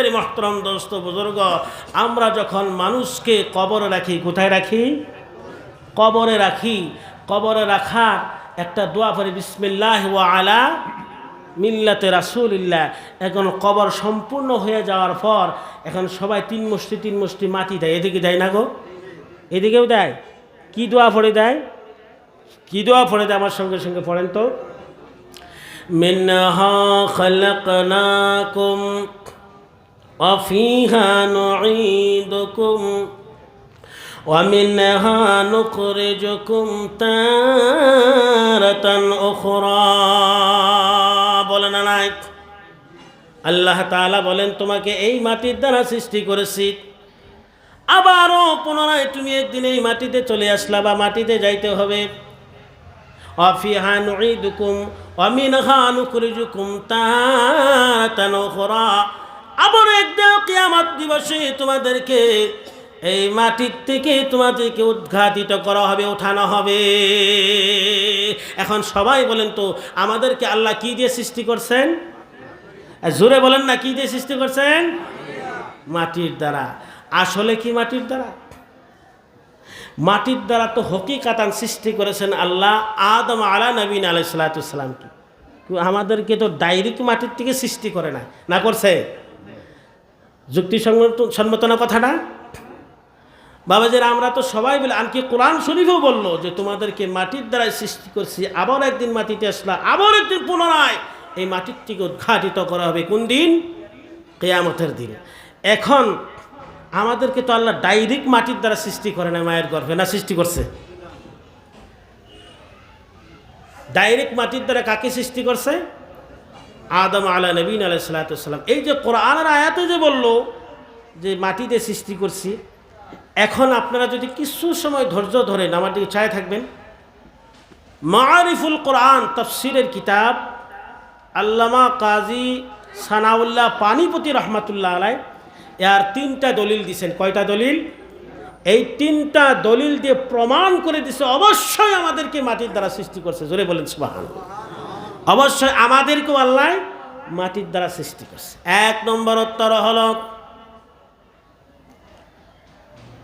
মেরে মহতরম দোস্ত বুজুর্গ, আমরা যখন মানুষকে কবরে রাখি, কোথায় রাখি? কবরে রাখি। কবরে রাখার একটা দোয়া পড়ে, বিসমিল্লাহ ওয়া আলা মিল্লাতে রাসুলিল্লাহ। এখন কবর সম্পূর্ণ হয়ে যাওয়ার পর এখন সবাই তিন মুষ্টি তিন মুষ্টি মাটি দেয়। এদিকে দেয় না গো? এদিকেও দেয়? কি দোয়া পড়ে দেয়? কি দোয়া পড়ে দেয়? আমার সঙ্গে সঙ্গে পড়েন তো। মিনহা খলকনাকুম وفيها نعيدكم ومنها نخرجكم تارة أخرى বলেন নাই আল্লাহ তাআলা বলেন তোমাকে এই মাটির দ্বারা সৃষ্টি করেছি আবারও পুনরায় তুমি একদিন এই মাটিতে চলে আসলা বা মাটিতে যাইতে হবে অফিহা নুইদুকুম অমিনহা নুখরিজুকুম তাতান উখরা আবার একদিন কিয়ামত দিবসে তোমাদেরকে এই মাটির থেকে তোমাদেরকে উদ্ঘাটিত করা হবে, ওঠানো হবে। এখন সবাই বলেন তো, আমাদেরকে আল্লাহ কি দিয়ে সৃষ্টি করছেন? জোরে বলেন না, কি দিয়ে সৃষ্টি করছেন? মাটির দ্বারা। আসলে কি মাটির দ্বারা? মাটির দ্বারা তো হকি হকিকাতান সৃষ্টি করেছেন আল্লাহ আদম আলা নবীন আলাইসালাতামকে আমাদেরকে তো ডাইরেক্ট মাটির থেকে সৃষ্টি করে না না করছে? যুক্তিসঙ্গত সম্মত না কথাটা? বাবা বাবাজিরা আমরা তো সবাই বলে আনকি কোরআন শরীফও বলল যে তোমাদেরকে মাটির দ্বারাই সৃষ্টি করছি, আবার একদিন মাটিতে আসলা, আবার একদিন পুনরায়। এই মাটির থেকে উদ্ঘাটিত করা হবে কোন দিন? কেয়ামতের দিন। এখন আমাদেরকে তো আল্লাহ ডাইরেক্ট মাটির দ্বারা সৃষ্টি করে না মায়ের গর্ভে, না সৃষ্টি করছে? ডাইরেক্ট মাটির দ্বারা কাকে সৃষ্টি করছে? আদম আলা নবীন আলাই সালাতাম এই যে কোরআনের আয়াতে যে বলল যে মাটিতে সৃষ্টি করছি, এখন আপনারা যদি কিছু সময় ধৈর্য ধরেন আমার দিকে চায় থাকবেন মারিফুল কোরআন তফসিরের কিতাব আল্লামা কাজী সানাউল্লাহ পানিপতি রহমাতুল্লাহ আলাই এর তিনটা দলিল দিছেন। কয়টা দলিল? এই তিনটা দলিল দিয়ে প্রমাণ করে দিছে, অবশ্যই আমাদেরকে মাটির দ্বারা সৃষ্টি করছে। জোরে বলেন সুবাহান অবশ্যই আমাদেরকেও আল্লাহ মাটির দ্বারা সৃষ্টি করছে। এক নম্বর উত্তর হল,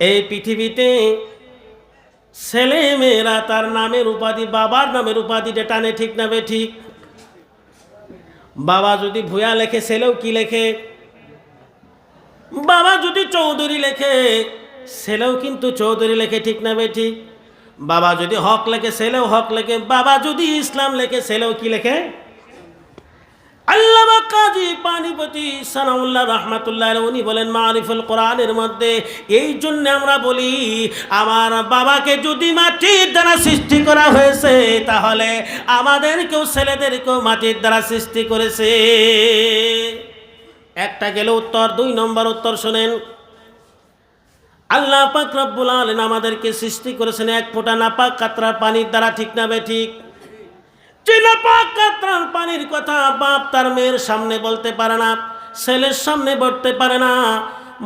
এই পৃথিবীতে ছেলে মেয়েরা তার নামের উপাধি, বাবার নামের উপাধিটা টানে ঠিক নামে ঠিক। বাবা যদি ভূয়া লেখে, ছেলেও কি লেখে? বাবা যদি চৌধুরী লেখে, ছেলেও কিন্তু চৌধুরী লেখে ঠিক না বে ঠিক। বাবা যদি হক লেখে, ছেলেও হক লেখে, বাবা যদি ইসলাম লেখে, ছেলেও কি লেখে? আল্লামা কাজী পানিপতি সানাউল্লাহ রহমাতুল্লাহ উনি বলেন, মারিফুল কোরআনের মধ্যে এই জন্য আমরা বলি, আমার বাবাকে যদি মাটির দ্বারা সৃষ্টি করা হয়েছে, তাহলে আমাদেরকেও ছেলেদেরকেও মাটির দ্বারা সৃষ্টি করেছে। একটা গেল উত্তর, দুই নম্বর উত্তর শোনেন। আল্লাহ পাক রব্বুল আলামিন আমাদেরকে সৃষ্টি করেছেন এক ফোঁটা নাপাক কাতরার পানির দ্বারা, ঠিক না বে ঠিক? যে নাপাক কাতরার পানির কথা বাপ তার মেয়ের সামনে বলতে পারে না, ছেলের সামনে বলতে পারে না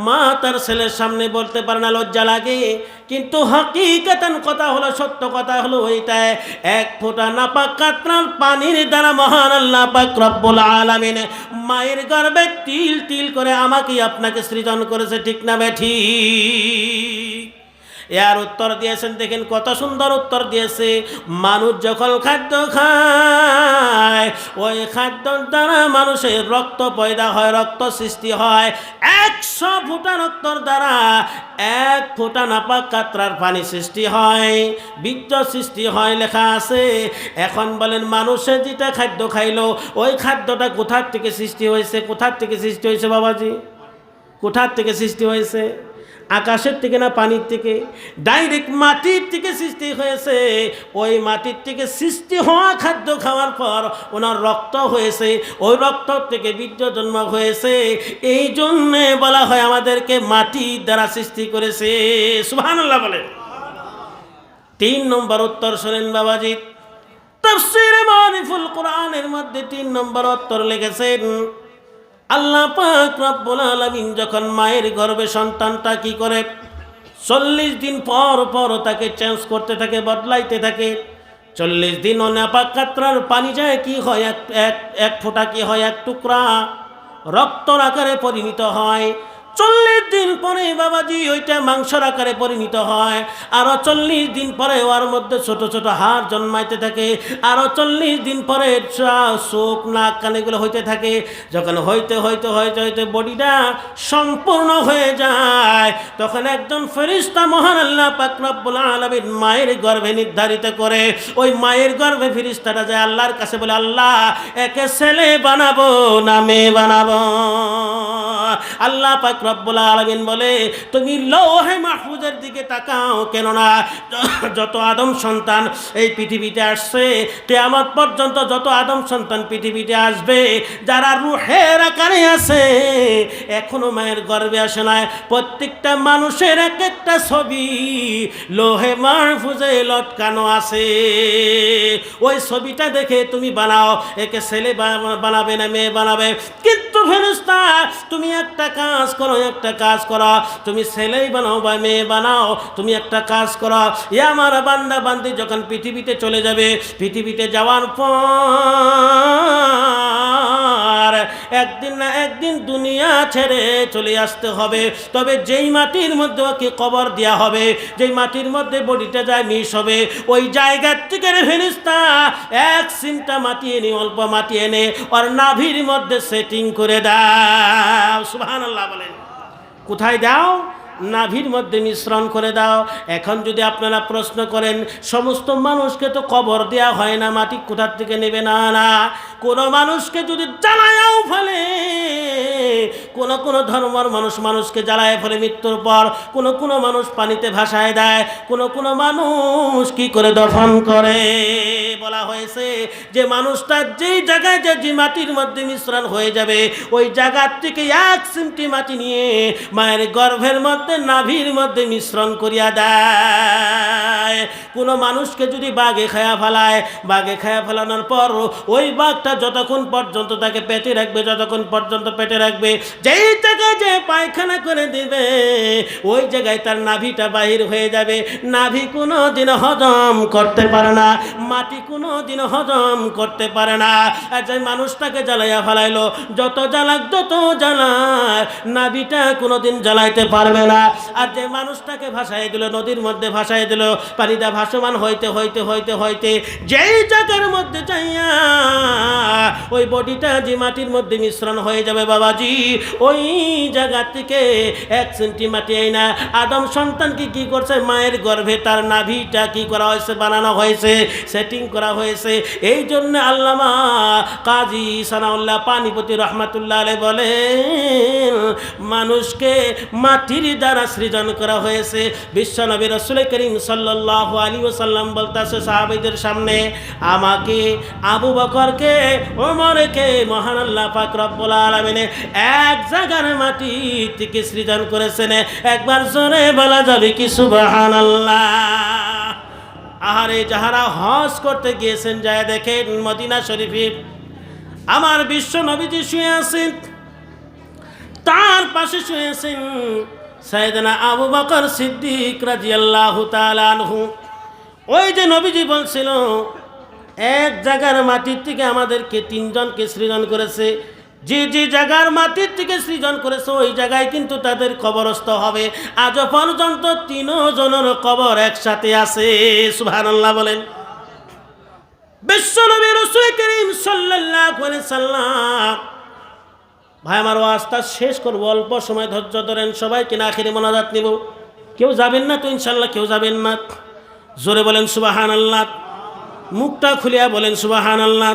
মা তার ছেলের সামনে বলতে পারে না, লজ্জা লাগে। কিন্তু হাকিকাতান কথা হলো, সত্য কথা হলো ওইটাই। এক ফোঁটা নাপাক কাতরার পানির দ্বারা মহান আল্লাহ পাক রব্বুল আলামিন মায়ের গর্বে তিল তিল করে আমাকে আপনাকে সৃজন করেছে, ঠিক না বেঠি এর উত্তর দিয়েছেন, দেখেন কত সুন্দর উত্তর দিয়েছে। মানুষ যখন খাদ্য খায়, ওই খাদ্যর দ্বারা মানুষের রক্ত পয়দা হয়, রক্ত সৃষ্টি হয়। একশো ফুটা রক্তর দ্বারা এক ফোঁটা নাপাক কাতরার পানি সৃষ্টি হয়, বীর্য সৃষ্টি হয় লেখা আছে। এখন বলেন, মানুষে যেটা খাদ্য খাইলো, ওই খাদ্যটা কোথার থেকে সৃষ্টি হয়েছে? কোথার থেকে সৃষ্টি হয়েছে বাবাজি? কোথার থেকে সৃষ্টি হয়েছে? আকাশের থেকে না পানির থেকে? ডাইরেক্ট মাটির থেকে সৃষ্টি হয়েছে। ওই মাটির থেকে সৃষ্টি হওয়া খাদ্য খাওয়ার পর ওনার রক্ত হয়েছে। ওই রক্ত থেকে বীর্য জন্ম হয়েছে। এই জন্যে বলা হয় আমাদেরকে মাটির দ্বারা সৃষ্টি করেছে। সুবহানাল্লাহ বলে তিন নম্বর উত্তর শোনেন বাবাজি। তাফসীরে মারিফুল কোরআনের মধ্যে তিন নম্বর উত্তর লিখেছেন আল্লাহ পাক রব্বুল আলামিন যখন মায়ের গর্ভে সন্তানটা কি করে? চল্লিশ দিন পর পর তাকে চেঞ্জ করতে থাকে, বদলাইতে থাকে। চল্লিশ দিন ও কাতরার পানি যায় কি হয়? এক এক ফোঁটা কি হয়? এক টুকরা। রক্তর আকারে পরিণত হয়। চল্লিশ দিন পরে বাবাজি ওইটা মাংসর আকারে পরিণত হয়। আরও চল্লিশ দিন পরে ওর মধ্যে ছোট ছোট হাড় জন্মাইতে থাকে। আরও চল্লিশ দিন পরে চোখ, নাক কানেগুলো হইতে থাকে। যখন হইতে হইতে হইতে হইতে বডিটা সম্পূর্ণ হয়ে যায়, তখন একজন ফেরিস্তা মহান আল্লাহ পাকরাবুল আলমিন মায়ের গর্ভে নির্ধারিত করে, ওই মায়ের গর্ভে ফিরিস্তাটা যায় আল্লাহর কাছে বলে, আল্লাহ, একে ছেলে বানাবো না মেয়ে বানাবো? আল্লাহ পাক রব্বুল আলামিন বলে, তুমি লৌহে মাহফুজের দিকে তাকাও, কেননা যত আদম সন্তান এই পৃথিবীতে আসছে, কেয়ামত পর্যন্ত যত আদম সন্তান পৃথিবীতে আসবে, যারা রুহের আকারে আছে, এখনও মায়ের গর্বে আসে নাই প্রত্যেকটা মানুষের এক একটা ছবি লোহে মাহফুজে লটকানো আছে। ওই ছবিটা দেখে তুমি বানাও, একে ছেলে বানাবে না মেয়ে বানাবে। কিন্তু ফেরস্তা তুমি একটা কাজ করো একটা কাজ করা। তুমি ছেলেই বানাও বা মেয়ে বানাও, তুমি একটা কাজ করা। এ আমার বান্দা বান্দি যখন পৃথিবীতে চলে যাবে, পৃথিবীতে যাওয়ার পর একদিন না একদিন দুনিয়া ছেড়ে চলে আসতে হবে। তবে যেই মাটির মধ্যে ওকে কবর দেওয়া হবে, যেই মাটির মধ্যে বডিটা যায় মিশ হবে, ওই জায়গার থেকে ফেরিস্তা এক সিনটা মাটি এনে অল্প মাটি এনে ওর নাভির মধ্যে সেটিং করে দাও। সুবহান আল্লাহ বলেন। কোথায় দাও? নাভির মধ্যে মিশ্রণ করে দাও। এখন যদি আপনারা প্রশ্ন করেন, সমস্ত মানুষকে তো কবর দেওয়া হয় না, মাটি কোথার থেকে নেবে? না না। কোনো মানুষকে যদি জ্বালায়াও ফেলে, কোনো কোনো ধর্মর মানুষ মানুষকে জ্বালায় ফেলে মৃত্যুর পর, কোনো কোনো মানুষ পানিতে ভাসায় দেয়, কোনো কোনো মানুষ কি করে দফন করে? বলা হয়েছে যে মানুষটা যেই জায়গায় যে মাটির মধ্যে মিশ্রণ হয়ে যাবে, ওই জায়গার থেকে এক সিমটি মাটি নিয়ে মায়ের গর্ভের মধ্যে, নাভির মধ্যে মিশ্রণ করিয়া দেয়। কোনো মানুষকে যদি বাঘে খায়া ফেলায় বাঘে খায়া ফেলানোর পর ওই বাঘটা যতক্ষণ পর্যন্ত তাকে পেটে রাখবে, যতক্ষণ পর্যন্ত পেটে রাখবে, যেই জায়গায় যে পায়খানা করে দিবে, ওই জায়গায় তার নাভিটা বাহির হয়ে যাবে। নাভি কোনো দিন হজম করতে পারে না, মাটি কোনো দিন হজম করতে পারে না। আর যে মানুষটাকে জ্বালাইয়া ফেলাইলো, যত জ্বালাক যত জ্বালাক নাভিটা কোনো দিন জ্বালাইতে পারবে না। আর যে মানুষটাকে ভাসাই দিল, নদীর মধ্যে ভাসাই দিল, পানিটা ভাসমান হইতে হইতে হইতে হইতে, যেই জায়গার মধ্যে যাইয়া ওই বডিটা যে মাটির মধ্যে মিশ্রণ হয়ে যাবে বাবাজি, ওই জায়গা থেকে এক সেন্টি মাটি না। আদম সন্তানকে কি করছে? মায়ের গর্ভে তার নাভিটা কি করা হয়েছে? বানানো হয়েছে সেটিং করা হয়েছে। এই জন্য আল্লামা কাজী সানাউল্লাহ পানিপতি রহমাতুল্লাহ আলাই বলেন, মানুষকে মাটির দ্বারা সৃজন করা হয়েছে। বিশ্বনবী রসুল করিম সাল্লাহ আলী ওসাল্লাম বলতেছে সাহাবিদের সামনে, আমাকে আবু বকরকে ওমরকে মহান আল্লাহ পাক রব্বুল এক জায়গার মাটি থেকে সৃজন করেছেন। একবার জোরে বলা যাবে কি আহারে যাহারা হজ করতে গিয়েছেন, যায় দেখেন মদিনা শরীফে আমার বিশ্ব নবীজি শুয়ে আছেন, তার পাশে শুয়ে শুয়েছেন সাইদানা আবু বকর সিদ্দিক রাজিয়াল্লাহু তাআলা আনহু। ওই যে নবীজি বলছিল এক জায়গার মাটির থেকে আমাদেরকে তিনজনকে সৃজন করেছে। যে যে জায়গার মাটির থেকে সৃজন করেছে, ওই জায়গায় কিন্তু তাদের কবরস্থ হবে। আজ পর্যন্ত তিনজনের কবর একসাথে আছে, সুবহানাল্লাহ বলেন। বিশ্বনবী রসুল করিম সাল্লাল্লাহু আলাইহি সাল্লাম। ভাই, আমার ওয়াজটা শেষ করব, অল্প সময় ধৈর্য ধরেন, সবাই কিনা আখিরে মোনাজাত নিব। কেউ যাবেন না তো ইনশাল্লাহ, কেউ যাবেন না। জোরে বলেন সুবাহান আল্লাহ মুখটা খুলিয়া বলেন সুবাহান আল্লাহ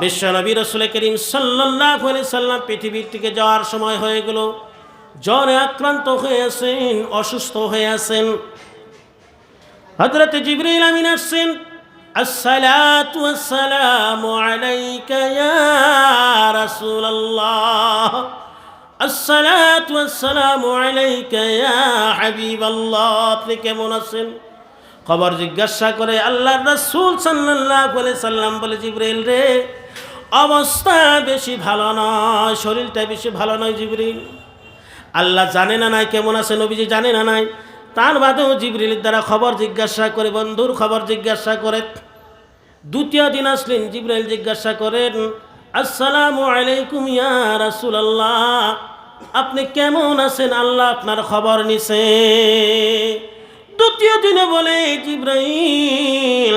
বিশ্বনবী রসুল করিম সাল্লাহ সাল্লাম পৃথিবীর থেকে যাওয়ার সময় হয়ে গেল। জ্বরে আক্রান্ত হয়ে আছেন, অসুস্থ হয়ে আছেন। হজরতে জিবরিল আমিন আসছেন, আসসালাতু আসসালামু আলাইকা ইয়া রাসূলুল্লাহ। আসসালাতু আসসালামু আলাইকা ইয়া হাবিবাল্লাহ। আপনি কেমন আছেন? খবর জিজ্ঞাসা করে আল্লাহ রাসূল সাল্লাল্লাহু আলাইহি সাল্লাম, বলে জিবরিল, রে, অবস্থা বেশি ভালো নয়, শরীরটা বেশি ভালো নয় জিবরিল। আল্লাহ জানে না নাই কেমন আছে, নবীজি জানে না নাই। তার বাদেও জিবরিলের দ্বারা খবর জিজ্ঞাসা করে, বন্ধুর খবর জিজ্ঞাসা করে। দ্বিতীয় দিন আসলেন জিব্রাইল জিজ্ঞাসা করেন, আসসালামু আলাইকুম ইয়া রাসূলুল্লাহ, আপনি কেমন আছেন? আল্লাহ আপনার খবর নিছে। দ্বিতীয় দিনে বলে জিব্রাইল,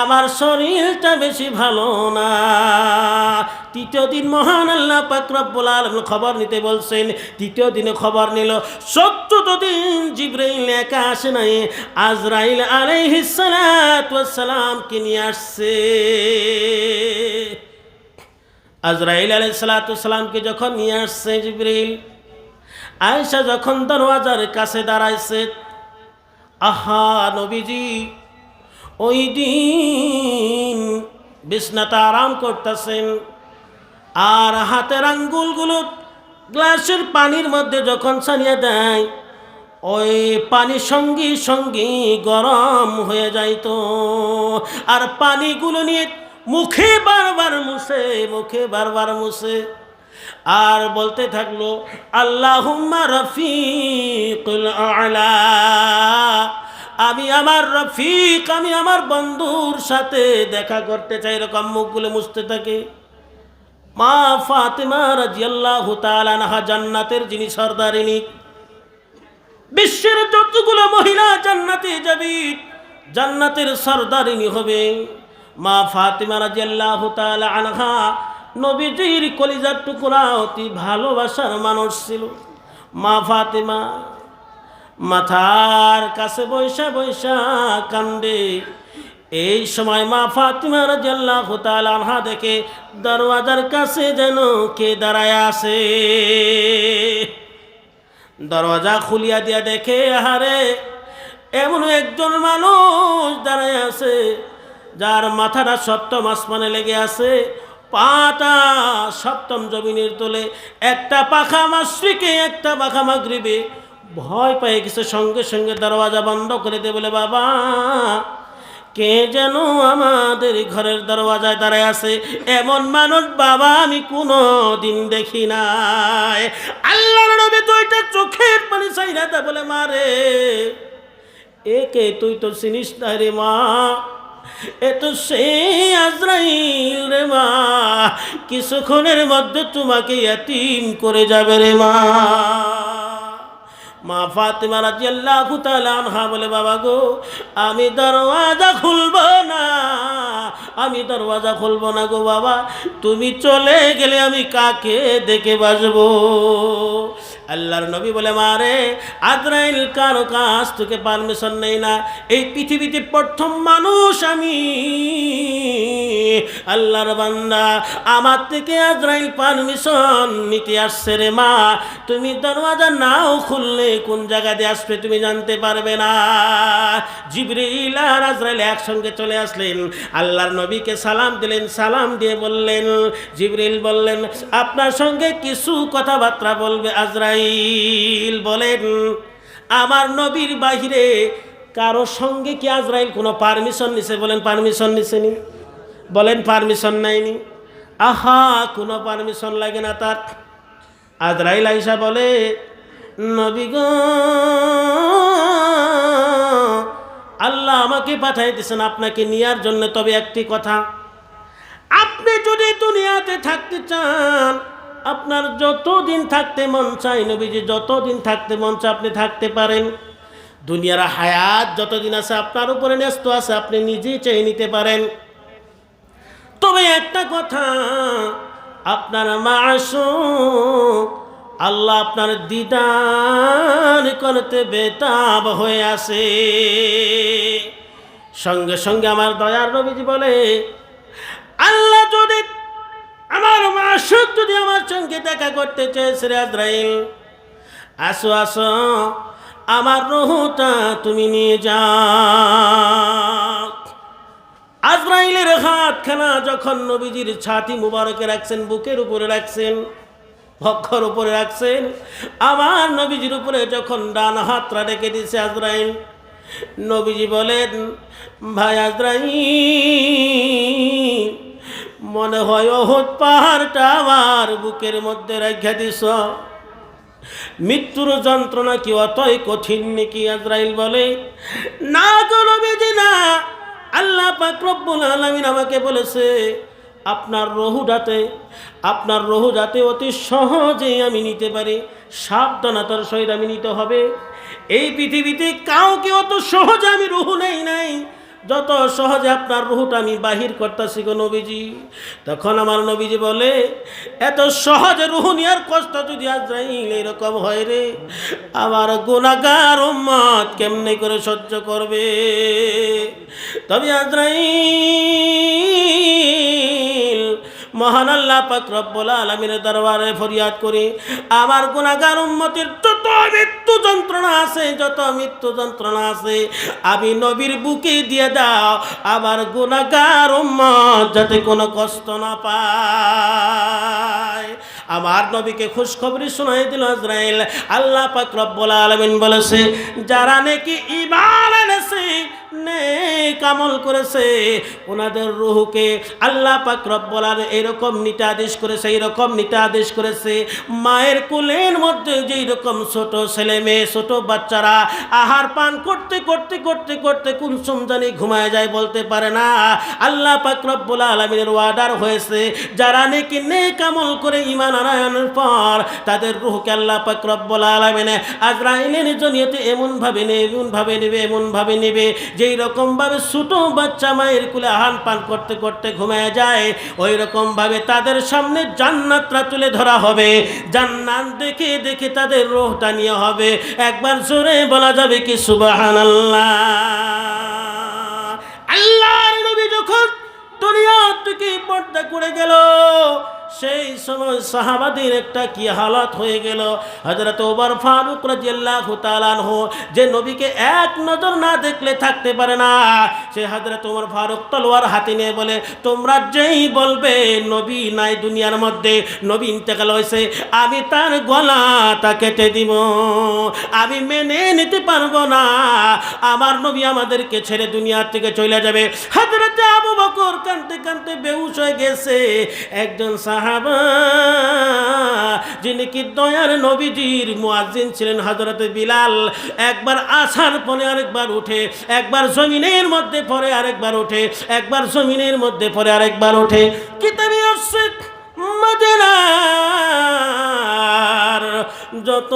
আমার শরীরটা বেশি ভালো না। তৃতীয় দিন মহান আল্লাহ পাক রব্বুল আলামিন খবর নিতে বলছেন। তৃতীয় দিনে খবর নিল চতুর্থ দিন জিব্রাইল একা আসে নাই, আজরাইল আলাইহিস সালাতু ওয়াস সালামকে নিয়ে আসছে। আজরাইল আলাইসালাতামকে যখন নিয়ে আসছে জিব্রিল আয়েশা যখন দরওয়াজার কাছে দাঁড়াইছে আহা নবীজি, ওই দিন বিছনাতে আরাম করতেছেন। আর হাতের আঙ্গুলগুলো গ্লাসের পানির মধ্যে যখন ছাড়িয়ে দেয়, ওই পানি সঙ্গী সঙ্গী গরম হয়ে যাইতো। আর পানিগুলো নিয়ে মুখে বারবার মুছে, মুখে বারবার মুছে। আর বলতে থাকল, আল্লাহুম্মা রফিকুল আমি আমার রফিক, আমি আমার বন্ধুর সাথে দেখা করতে চাই, এরকম মুখগুলো মুছতে থাকে। মা ফাতেমা রাজিয়াল্লাহু তাআলা জান্নাতের যিনি সর্দারিনী বিশ্বের যতগুলো মহিলা জান্নাতে যাবি, জান্নাতের সর্দারিনী হবে মা ফাতেমা রাজিয়াল্লাহু তাআলা আনহা। নবীজির কলিজার টুকরা অতি ভালোবাসার মানুষ ছিল। মা ফাতেমা মাথার কাছে বৈশা বৈশা কান্দে। এই সময় মা ফাতিমা রাদিয়াল্লাহু তাআলা আনহা দেখে, দরওয়াজার কাছে যেন কে দাঁড়ায় আছে? দরওয়াজা খুলিয়া দিয়া দেখে, আহারে, এমন একজন মানুষ দাঁড়ায় আছে, যার মাথাটা সপ্তম আসমানে লেগে আছে। পাটা সপ্তম জমিনের তোলে, একটা পাখা মাসরিকে একটা পাখা মাগরিবে। ভয় পেয়ে গেছে, সঙ্গে সঙ্গে দরওয়াজা বন্ধ করে দে বলে, বাবা, কে যেন আমাদের ঘরের দরওয়াজায় দাঁড়ায় আছে? এমন মানুষ বাবা আমি কোনো দিন দেখি নাই। আল্লাহর নবী দুইটা চোখের পানি চাইনা তা বলে মারে একে তুই তো চিনিস না রে মা। এ তো সে আজরাইল রে মা, কিছুক্ষণের মধ্যে তোমাকে এতিম করে যাবে রে মা। মা ফাতেমা রাদিয়াল্লাহু তাআলা আনহা বলে, বাবা গো, আমি দরওয়াজা খুলব না, আমি দরওয়াজা খুলব না গো বাবা, তুমি চলে গেলে আমি কাকে দেখে বাসবো আল্লাহর নবী বলে, মারে, আজরাইল কারও কাছ থেকে পারমিশন নেই না। এই পৃথিবীতে প্রথম মানুষ আমি। আল্লাহর বান্দা, আমার থেকে আজরাইল পারমিশন নিতে আসছে রে মা। তুমি দরওয়াজা নাও খুললে, কোন জায়গা দিয়ে আসবে তুমি জানতে পারবে না। জিবরিল আর আজরাইল একসঙ্গে চলে আসলেন। আল্লাহর নবীকে সালাম দিলেন, সালাম দিয়ে বললেন, জিবরিল বললেন, আপনার সঙ্গে কিছু কথাবার্তা বলবে আজরাইল? বলেন, আমার নবীর বাহিরে কারও সঙ্গে কি আজরাইল কোনো পারমিশন নিছে? বলেন পারমিশন নিছেনি বলেন পারমিশন নাইনি। আহা, কোনো পারমিশন লাগে না তার। আজরাইল আইসা বলে, নবী গো, আল্লাহ আমাকে পাঠাই দিয়েছেন আপনাকে নেওয়ার জন্য। তবে একটি কথা, আপনি যদি দুনিয়াতে থাকতে চান আপনার যতদিন থাকতে মন চাই নবীজি যতদিন থাকতে মন চায়, আপনি থাকতে পারেন। দুনিয়ার হায়াত যতদিন আছে, আপনার উপরে ন্যস্ত আছে, আপনি নিজেই চেয়ে নিতে পারেন। তবে একটা কথা, আপনার মাস আল্লাহ আপনার দিদার করতে বেতাব হয়ে আসে সঙ্গে সঙ্গে আমার দয়ার নবীজি বলে, আল্লাহ যদি আমার মাসুক যদি আমার সঙ্গে দেখা করতে চেয়েছে আজরাইল। আসো আসো, আমার রহুটা তুমি নিয়ে যাও। আজরাইলের হাতখানা যখন নবীজির ছাতি মুবারকে রাখছেন, বুকের উপরে রাখছেন ভক্ষর উপরে রাখছেন, আমার নবীজির উপরে যখন ডান হাতটা রেখে দিছে আজরাইল, নবীজি বলেন, ভাই আজরাইল মনে হয় ওহদ পাহাড়টা আমার বুকের মধ্যে রেখে দিস। মৃত্যুর যন্ত্রণা কি অতই কঠিন নাকি আজরাইল বলে? না গো নবীজি, না। আল্লাহ পাক রব্বুল আলামিন আমাকে বলেছে, আপনার রহুডাতে আপনার রহুডাতে অতি সহজেই আমি নিতে পারি, সাবধানতার সহিত আমি নিতে হবে। এই পৃথিবীতে কাউকে অত সহজে আমি রহু নেই, নাই। যত সহজে আপনার রুহুটা আমি বাহির করতেছি গো নবীজি, তখন আমার নবীজি বলে, এত সহজে রুহু নেওয়ার কষ্ট যদি আজরাইল এরকম হয় রে, আমার গুণাগার উম্মত কেমনে করে সহ্য করবে? তবে আজরাইল মহান আল্লাহ পাক রব্বুল আলামিনের দরবারে ফরিয়াদ করি। আমার গুনাহগার উম্মতের যত মৃত্যু যন্ত্রণা আছে, যত মৃত্যু যন্ত্রণা আছে, আমি নবীর বুকে দিয়ে দাও। আমার গুনাহগার উম্মত যাতে কোনো কষ্ট না পায়। আমার নবীকে খুশখবরি শোনাই দিল ইসরায়েল আল্লাহ পাক রব্বুল আলামিন বলেছে, যারা নাকি ঈমান এনেছে নেক আমল করেছে। ওনাদের রুহুকে আল্লাহ পাক রব্বুল আলামিন এরকম নিতে আদেশ করেছে, এরকম নিতে আদেশ করেছে। মায়ের কোলের মধ্যে যেই রকম ছোট ছেলে মেয়ে, ছোট বাচ্চারা আহার পান করতে করতে করতে করতে কুনসুম জানি ঘুমায় যায় বলতে পারে না। আল্লাহ পাক রব্বুল আলামিনের ওয়ার্ডার হয়েছে। যারা নাকি নেক আমল করে ইমান আনায়নের পর তাদের রুহকে আল্লাহ পাক রব্বুল আলামিনে আজরাইলের জনিয়তে এমন ভাবে নেবে এমন ভাবে নেবে এমন ভাবে নেবে যেই রকম ভাবে ছোট বাচ্চা মায়ের কুলে আহান পান করতে করতে ঘুমায় যায়, ওই রকম ভাবে তাদের সামনে জান্নাতরা তুলে ধরা হবে। জান্নাত দেখে দেখে তাদের রোহ টানিয়ে হবে। একবার জোরে বলা যাবে কি সুবহানাল্লাহ। আল্লাহর নবী যখন দুনিয়া থেকে পর্দা করে গেল সেই সময় সাহাবাদের একটা কি হালত হয়ে গেল? হজরত ওমর ফারুক রাজিয়াল্লাহু তাআলা আনহু, যে নবীকে এক নজর না দেখলে থাকতে পারে না। সে হজরত ওমর ফারুক তলোয়ার হাতে নিয়ে বলে, তোমরা যেই বলবে, নবী নাই দুনিয়ার মধ্যে, নবী ইন্তেকাল হয়েছে, আমি তার গলাটা কেটে দিব। আমি মেনে নিতে পারব না। আমার নবী আমাদেরকে ছেড়ে দুনিয়ার থেকে চলে যাবে। হজরত আবু বকর কানতে কানতে বেহুশ হয়ে গেছে। একজন সাহাবা, যিনি কি দয়ার নবীজির মুয়াজ্জিন ছিলেন হজরত বিলাল, একবার আসার পরে আরেকবার উঠে, একবার জমিনের মধ্যে পরে আরেকবার উঠে, একবার জমিনের মধ্যে পরে আরেকবার উঠে। কিতাবি আসছে মদিনার যত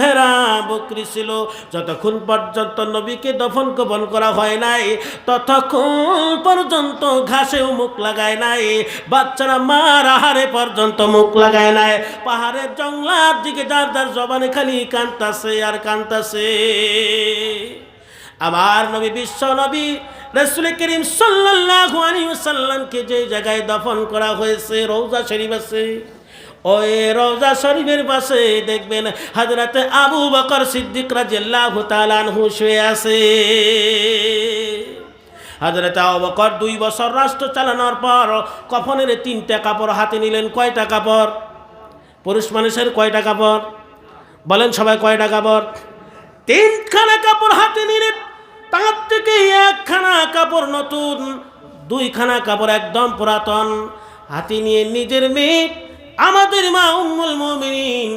ভেড়া বকরি ছিল। যতক্ষণ পর্যন্ত নবীকে দফন কবন করা হয় নাই, ততক্ষণ পর্যন্ত ঘাসেও মুখ লাগায় নাই, বাচ্চারা মার আহারে পর্যন্ত মুখ লাগায় নাই। পাহাড়ের জঙ্গলার দিকে যার যার জবানে খালি কান্তাছে আর কান্তাছে আমার নবী, বিশ্ব নবী, রসুল করিম সাল্লাল্লাহু আলাইহি ওয়াসাল্লামকে যে জায়গায় দফন করা হয়েছে, রওজা শরীফ আছে। ওই রওজা শরীফের পাশে দেখবেন হযরতে আবু বকর সিদ্দিক রাদিয়াল্লাহু তাআলা আনহু শুয়ে আছে। হজরত আবু দুই বছর রাষ্ট্র চালানোর পর কফনের তিনটা কাপড় হাতে নিলেন, কয়টা কাপড়? পুরুষ মানুষের কয়টা কাপড়? বলেন সবাই কয়টা কাপড়? তিনখানা কাপড় হাতে নিলেন, তার থেকে একখানা কাপড় নতুন, দুইখানা কাপড় একদম পুরাতন, হাতে নিয়ে নিজের মেয়ে আমাদের মা উম্মুল মুমিনিন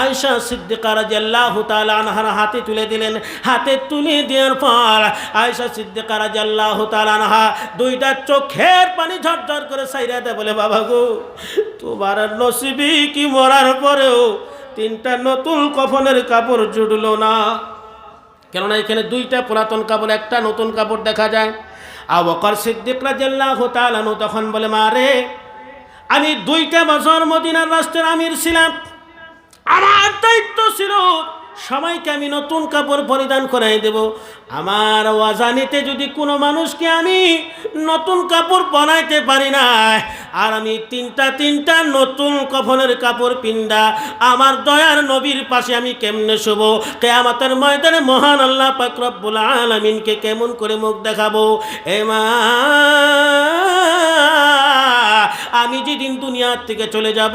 আয়সা সিদ্দিকা রাদিয়াল্লাহু তাআলা আনহার হাতে তুলে দিলেন। হাতে তুলে দেওয়ার পর আয়সা সিদ্দিকা রাদিয়াল্লাহু তাআলা আনহা দুইটা চোখের পানি ঝরঝর করে সাইরা দেয়, বলে, বাবা গো, তোমার নসিবি কি মরার পরেও তিনটা নতুন কফনের কাপড় জুড়লো না? কেননা এখানে দুইটা পুরাতন কাপড়, একটা নতুন কাপড় দেখা যায়। আবকর সিদ্দিক রাদিয়াল্লাহু তাআলা তখন বলে, মা রে আমি দুইটা বছর মদিনার রাষ্ট্রের আমির ছিলাম। আমার দায়িত্ব ছিল, সবাইকে আমি নতুন কাপড় পরিধান করাই দেব। আমার ওয়াজানিতে যদি কোনো মানুষকে আমি নতুন কাপড় বানাইতে পারি না আর আমি তিনটা তিনটা নতুন কফনের কাপড় পিন্দা আমার দয়ার নবীর পাশে আমি কেমনে শুভ কেয়ামতের ময়দানে মহান আল্লাহ পাক রব্বুল আলামিনকে কেমন করে মুখ দেখাবো? এ মা আমি যেদিন দুনিয়ার থেকে চলে যাব।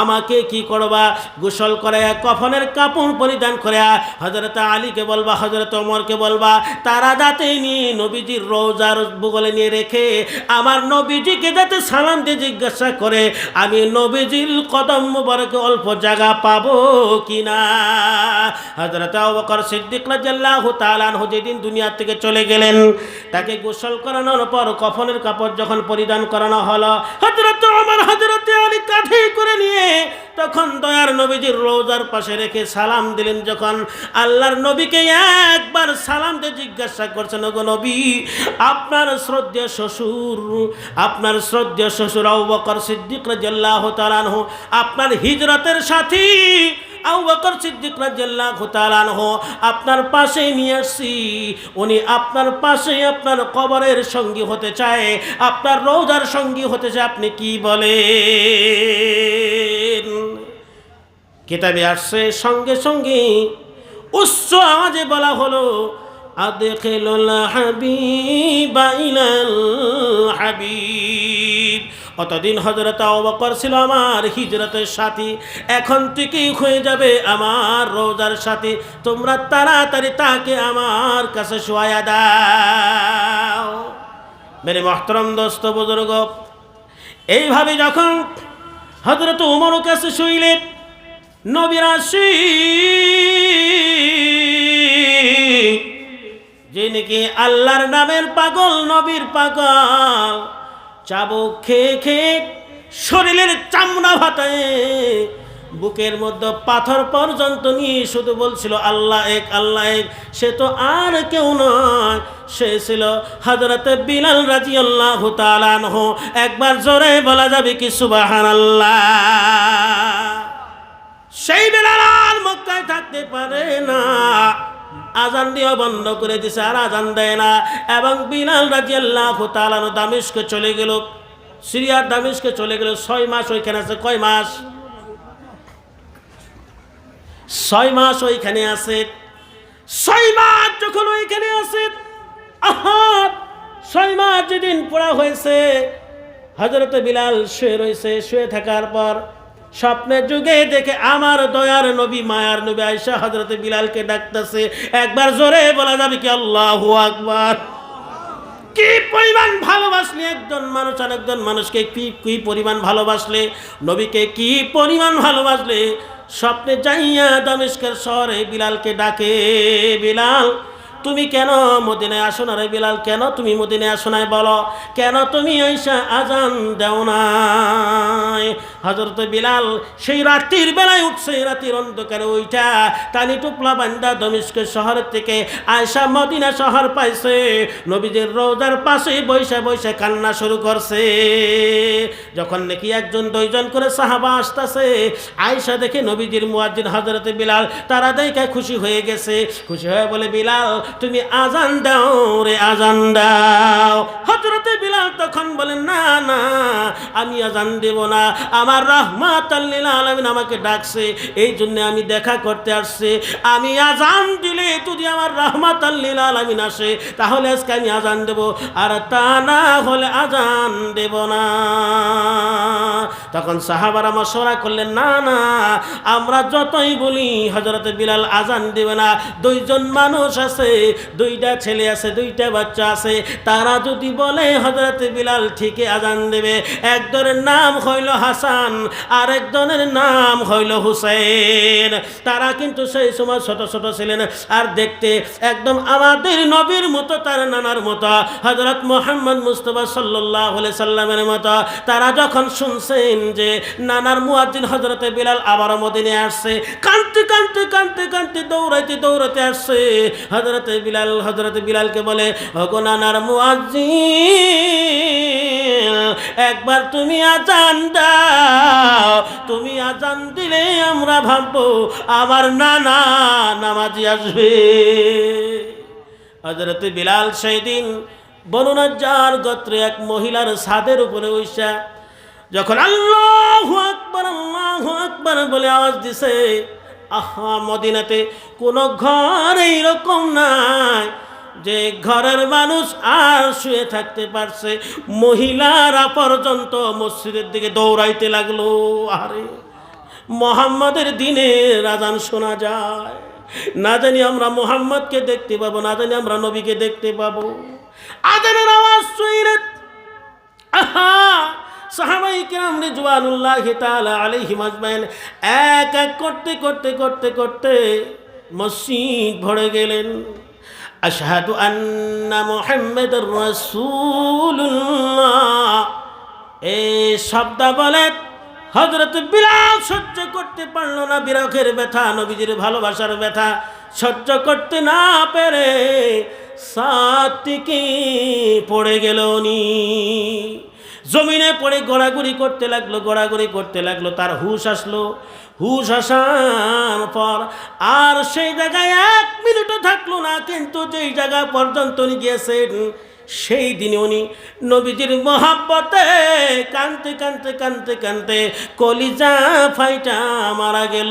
আমাকে কি করবা? গোসল করে কফনের কাপড় পরিধান করে হজরত আলীকে বলবা হজরত অমরকে বলবা, তারা যাতে নিয়ে নবীজির রোজার বগলে নিয়ে রেখে আমার নবীজিকে যাতে সালাম দিয়ে জিজ্ঞাসা করে, আমি নবীজির কদম মুবারকে অল্প জায়গা পাবো কিনা? হজরত বকর সিদ্দিক তাআলা যেদিন দুনিয়ার থেকে চলে গেলেন, তাকে গোসল করানোর পর কফনের কাপড় যখন পরিধান করানো হলো হজরত ওমর হজরতে আলী কাঁধে করে নিয়ে তখন দয়ার নবীজির রোজার পাশে রেখে সালাম দিলেন। যখন আল্লাহর নবীকে একবার সালাম দিয়ে জিজ্ঞাসা করছেন গো নবী, আপনার শ্রদ্ধেয় শ্বশুর, আপনার শ্রদ্ধেয় শ্বশুর আবু বকর সিদ্দিক রাদিয়াল্লাহু তাআলা আপনার হিজরতের সাথী আবু বকর সিদ্দিক রাদিয়াল্লাহু তাআলা আপনার পাশে নিয়ে আসছি। উনি আপনার পাশে আপনার কবরের সঙ্গী হতে চায়, আপনার রোজার সঙ্গী হতে চায়, আপনি কি বলেন? কিতাবে আসছে, সঙ্গে সঙ্গে উচ্চ আওয়াজে বলা হলো আদেখিলুল হাবিবা ইলাল হাবিব। অতদিন হজরত অবকর ছিল আমার হিজরতের সাথী। এখন থেকেই হয়ে যাবে আমার রোজার সাথী? তোমরা তাড়াতাড়ি তাকে আমার কাছে শোয়া দাও। মেরে মহতরম দোস্ত বুজুর্গ, এইভাবে যখন হজরত উমর কাছে শুইলেন, নবীর আসি যে নাকি আল্লাহর নামের পাগল, নবীর পাগল। চাবুক খেয়ে খেয়ে শরীরের চামড়া ভাতায় বুকের মধ্যে পাথর পর্যন্ত নিয়ে শুধু বলছিল, আল্লাহ এক আল্লাহ এক। সে তো আর কেউ নয়, সে ছিল হজরত বিলাল রাজি আল্লাহ একবার জোরে বলা যাবে কি সুবাহান আল্লাহ সেই বেলাল আর আজান দিয়ে বন্ধ করে দিছে, আর আজান দেয় না। এবং বিলাল রাজি আল্লাহ তালানো দামিশকে চলে গেল। সিরিয়ার দামিশকে চলে গেল। ছয় মাস ওইখানে আছে। কয় মাস? ছয় মাস ওইখানে আছে। ছয় মাস যখন ওইখানে আছে ছয় মাস যেদিন পড়া হয়েছে হজরত বিলাল শুয়ে রয়েছে। শুয়ে থাকার পর স্বপ্নের যুগে দেখে আমার দয়ার নবী, মায়ার নবী আয়সা হজরত বিলালকে ডাকতেছে। একবার জোরে বলা যাবে কি আল্লাহ আকবার। কি পরিমাণ ভালোবাসলে একজন মানুষ আর একজন মানুষকে কি কি পরিমাণ ভালোবাসলে? নবীকে কি পরিমাণ ভালোবাসলে? স্বপ্নে যাইয়া দামেস্কের শহরে বিলালকে ডাকে, বিলাল তুমি কেন মদিনায় আসো না রে বিলাল? কেন তুমি মদিনায় আসো নাই বলো? কেন তুমি আইসা আজান দেও নাই? হজরত বিলাল সেই রাত্রির বেলায় উঠছে রাতির অন্ধকারে ওইটা কানি টুপলা বান্দা দমিশকের শহর থেকে আয়সা মদিনা শহর পাইছে। নবীজির রোজার পাশে বৈশা বৈশা কান্না শুরু করছে। যখন নাকি একজন, দুইজন করে সাহাবা আসতেছে আয়সা দেখে নবীজির মুয়াজ্জিন হজরত বিলাল তারা দেখে খুশি হয়ে গেছে। খুশি হয়ে বলে, বিলাল তুমি আজান দাও রে আজান দাও। হজরতে বিলাল তখন বলেন, না না, আমি আজান দেব না। আমার রহমাত আলমিন আমাকে ডাকছে। এই জন্য আমি দেখা করতে আসছে। আমি আজান দিলে যদি আমার রহমাত আলমিন আসে, তাহলে আজকে আমি আজান দেব। আর তা না হলে আজান দেব না। তখন সাহাবারা মশওয়ারা করলেন, না না, আমরা যতই বলি হজরতে বিলাল আজান দেবে না। দুইজন মানুষ আছে দুইটা ছেলে আছে, দুইটা বাচ্চা আছে। তারা যদি বলে হজরতে বিলাল ঠিকই আজান দেবে। একজনের নাম হইল হাসান আর একজনের নাম হইল হুসেন তারা কিন্তু সেই সময় ছোট ছোট ছিলেন। আর দেখতে একদম আমাদের নবীর মতো, তার নানার মতো হজরত মোহাম্মদ মুস্তফা সাল্লাহ সাল্লামের মতো। তারা যখন শুনছেন যে নানার মুয়াজ্জিন হজরতে বিলাল আবার মদিনে আসছে কানতে কানতে কানতে কানতে দৌড়াইতে দৌড়াতে আসছে হজরতে বিলাল হজরতে বিলালকে বলে হগো নানার মুয়াজ্জিন, একবার তুমি আজান দাও, তুমি আজান দিলে আমরা ভাববো আমার নানা নামাজি আসবে। হজরত বিলাল সেই দিন বনুনাজ্জার গোত্রে এক মহিলার ছাদের উপরে উইসা যখন আল্লাহ আকবর আল্লাহ আকবর বলে আওয়াজ দিছে আহা, মদিনাতে কোনো ঘর এইরকম নাই যে ঘরের মানুষ আর শুয়ে থাকতে পারছে। মহিলারা পর্যন্ত মসজিদের দিকে দৌড়াইতে লাগল। আরে, মোহাম্মদের দিনে রাজান শোনা যায়। না জানি আমরা মোহাম্মদকে দেখতে পাবো, না জানি আমরা নবীকে দেখতে পাবো। আজানের আওয়াজ শুয়ে আহা সাহাবাই কিরাম রিজওয়ানুল্লাহ তাআলা আলাইহিম আজমাইন এক এক করতে করতে করতে করতে মসজিদ ভরে গেলেন। আশহাদু আন্না মুহাম্মাদুর রাসূলুল্লাহ। এই শব্দ বলে হজরত বিলাল সহ্য করতে পারল না বিরখের ব্যথা, নবীজির ভালোবাসার ব্যথা সহ্য করতে না পেরে সাতিকে পড়ে গেল উনি। জমিনে পড়ে গড়াগড়ি করতে লাগল, গড়াগড়ি করতে লাগল, তার হুশ আসলো। হুশ আসার পর আর সেই জায়গায় এক মিনিটও থাকল না, কিন্তু যেই জায়গা পর্যন্ত উনি গিয়েছেন, সেই দিনে উনি নবীজির মহাব্বতে কানতে কানতে কানতে কানতে কলিজা ফাইটা মারা গেল।